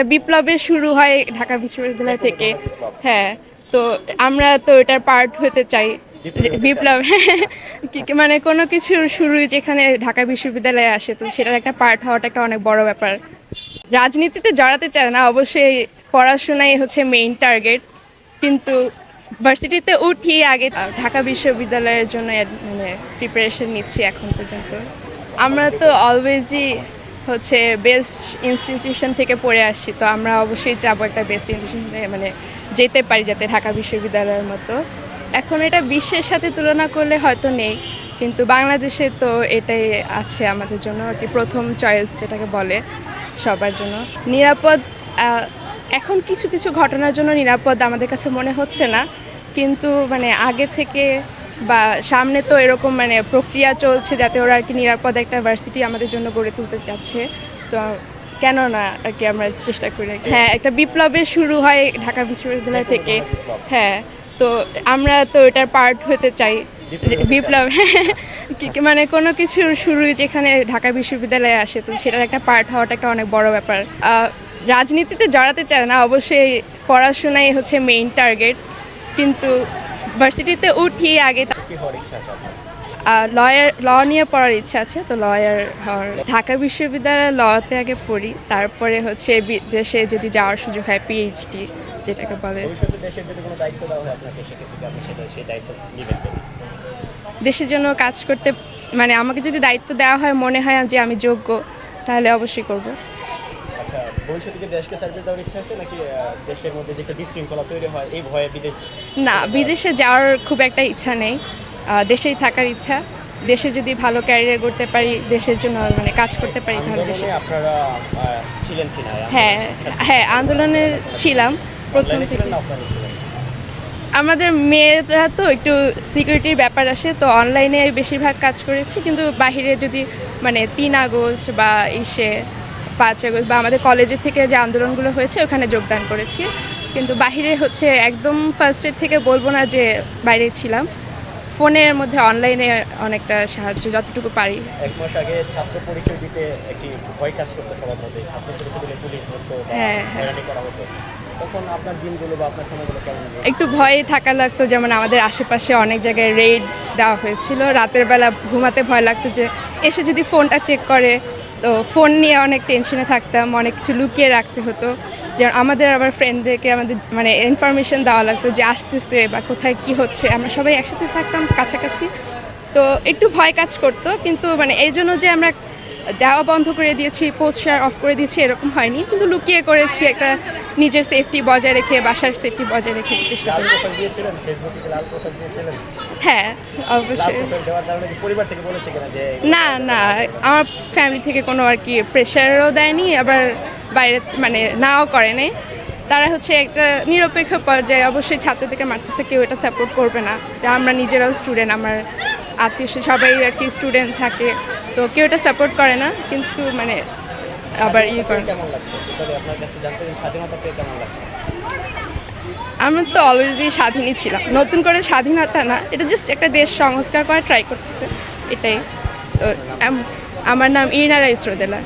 একটা বিপ্লবের শুরু হয় ঢাকা বিশ্ববিদ্যালয় থেকে। হ্যাঁ তো আমরা তো এটার পার্ট হতে চাই। বিপ্লব মানে কোনো কিছুর শুরু যেখানে ঢাকা বিশ্ববিদ্যালয়ে আসে তো সেটার একটা পার্ট হওয়াটা একটা অনেক বড় ব্যাপার। রাজনীতিতে জড়াতে চায় না অবশ্যই পড়াশোনাই হচ্ছে মেইন টার্গেট কিন্তু ভার্সিটিতে উঠি আগে ঢাকা বিশ্ববিদ্যালয়ের জন্য মানে প্রিপারেশন নিচ্ছি এখন পর্যন্ত। আমরা তো অলওয়েজই হচ্ছে বেস্ট ইনস্টিটিউশন থেকে পড়ে আসছি তো আমরা অবশ্যই যাব একটা বেস্ট ইনস্টিটিউশনে মানে যেতে পারি যাতে ঢাকা বিশ্ববিদ্যালয়ের মতো। এখন এটা বিশ্বের সাথে তুলনা করলে হয়তো নেই, কিন্তু বাংলাদেশে তো এটাই আছে আমাদের জন্য একটি প্রথম চয়েস যেটাকে বলে সবার জন্য। নিরাপদ এখন কিছু কিছু ঘটনার জন্য নিরাপদ আমাদের কাছে মনে হচ্ছে না, কিন্তু মানে আগে থেকে বা সামনে তো এরকম মানে প্রক্রিয়া চলছে যাতে ওরা আর কি নিরাপদ একটা ভার্সিটি আমাদের জন্য গড়ে তুলতে চাচ্ছে। তো কেন না আর কি আমরা চেষ্টা করি হ্যাঁ একটা বিপ্লবের শুরু হয় ঢাকা বিশ্ববিদ্যালয় থেকে। হ্যাঁ তো আমরা তো এটার পার্ট হতে চাই। বিপ্লব কি- কি- মানে কোনো কিছুর শুরু যেখানে ঢাকা বিশ্ববিদ্যালয়ে আসে তো সেটার একটা পার্ট হওয়াটা একটা অনেক বড় ব্যাপার। রাজনীতিতে জড়াতে চায় না অবশ্যই পড়াশোনাই হচ্ছে মেইন টার্গেট কিন্তু ভার্সিটিতে উঠি আগে লয়ার ল নিয়ে পড়ার ইচ্ছা আছে তো লয়ার হওয়ার ঢাকা বিশ্ববিদ্যালয়ে লতে আগে পড়ি তারপরে হচ্ছে বিদেশে যদি যাওয়ার সুযোগ হয় পিএইচডি যেটাকে বলে। দেশের জন্য কাজ করতে মানে আমাকে যদি দায়িত্ব দেওয়া হয় মনে হয় যে আমি যোগ্য তাহলে অবশ্যই করব। ভবিষ্যতে কি দেশকে সার্ভিস দেওয়ার ইচ্ছা আছে নাকি দেশের মধ্যে যে একটা বিশৃঙ্খলা তৈরি হয় এই ভয়ে বিদেশ না বিদেশে যাওয়ার খুব একটা ইচ্ছা নেই। দেশেই থাকার ইচ্ছা। দেশে যদি ভালো ক্যারিয়ার করতে পারি দেশের জন্য মানে কাজ করতে পারি তাহলে দেশে। আপনারা ছিলেন কিনা হ্যাঁ হ্যাঁ আন্দোলনে ছিলাম প্রথম থেকে। আমাদের মেয়েরা তো একটু সিকিউরিটির ব্যাপার আসে তো অনলাইনে বেশিরভাগ কাজ করেছি। কিন্তু বাহিরে যদি মানে তিন আগস্ট বা ইসে পাঁচ আগস্ট বা আমাদের কলেজের থেকে যে আন্দোলনগুলো হয়েছে ওখানে যোগদান করেছি। কিন্তু বাহিরে হচ্ছে একদম ফার্স্টের থেকে বলব না যে বাইরে ছিলাম। ফোনের মধ্যে অনলাইনে অনেকটা সাহায্য যতটুকু পারি। এক মাস আগে ছাত্র পরিচয় দিতে একটি ভয় কাজ করতো সবার মধ্যে ছাত্র পরিচয় দিলে পুলিশ ধরতো হ্যাঁ, হ্যাঁ। করা হতো। তখন আপনার দিনগুলো বা আপনার সময়গুলো কেমন একটু ভয়ে থাকা লাগতো যেমন আমাদের আশেপাশে অনেক জায়গায় রেড দেওয়া হয়েছিল। রাতের বেলা ঘুমাতে ভয় লাগতো যে এসে যদি ফোনটা চেক করে তো ফোন নিয়ে অনেক টেনশনে থাকতাম, অনেক কিছু লুকিয়ে রাখতে হতো। যেমন আমাদের আবার ফ্রেন্ডদেরকে আমাদের মানে ইনফরমেশন দেওয়া লাগতো যে আসতেছে বা কোথায় কি হচ্ছে। আমরা সবাই একসাথে থাকতাম কাছাকাছি। তো একটু ভয় কাজ করতো, কিন্তু মানে এই জন্য যে আমরা দেওয়া বন্ধ করে দিয়েছি পোস্ট শেয়ার অফ করে দিয়েছি এরকম হয়নি। কিন্তু লুকিয়ে করেছি একটা নিজের সেফটি বজায় রেখে বাসার সেফটি বজায় রেখে চেষ্টা করেছি। হ্যাঁ অবশ্যই। না না আমার ফ্যামিলি থেকে কোনো আর কি প্রেশারও দেয়নি আবার বাইরে মানে নাও করে নাই। তারা হচ্ছে একটা নিরপেক্ষ পর্যায়ে অবশ্যই ছাত্রদেরকে মারতেছে কেউ এটা সাপোর্ট করবে না। আমরা নিজেরাও স্টুডেন্ট আমার আত্মীয় সবাই আর কি স্টুডেন্ট থাকে। তো কেউ এটা সাপোর্ট করে না কিন্তু মানে আবার ইয়ে করে। আমরা তো অলওয়েজই স্বাধীনই ছিলাম। নতুন করে স্বাধীনতা না এটা জাস্ট একটা দেশ সংস্কার করা ট্রাই করতেছে এটাই। তো আমার নাম ইনারা রাইসরোদেলা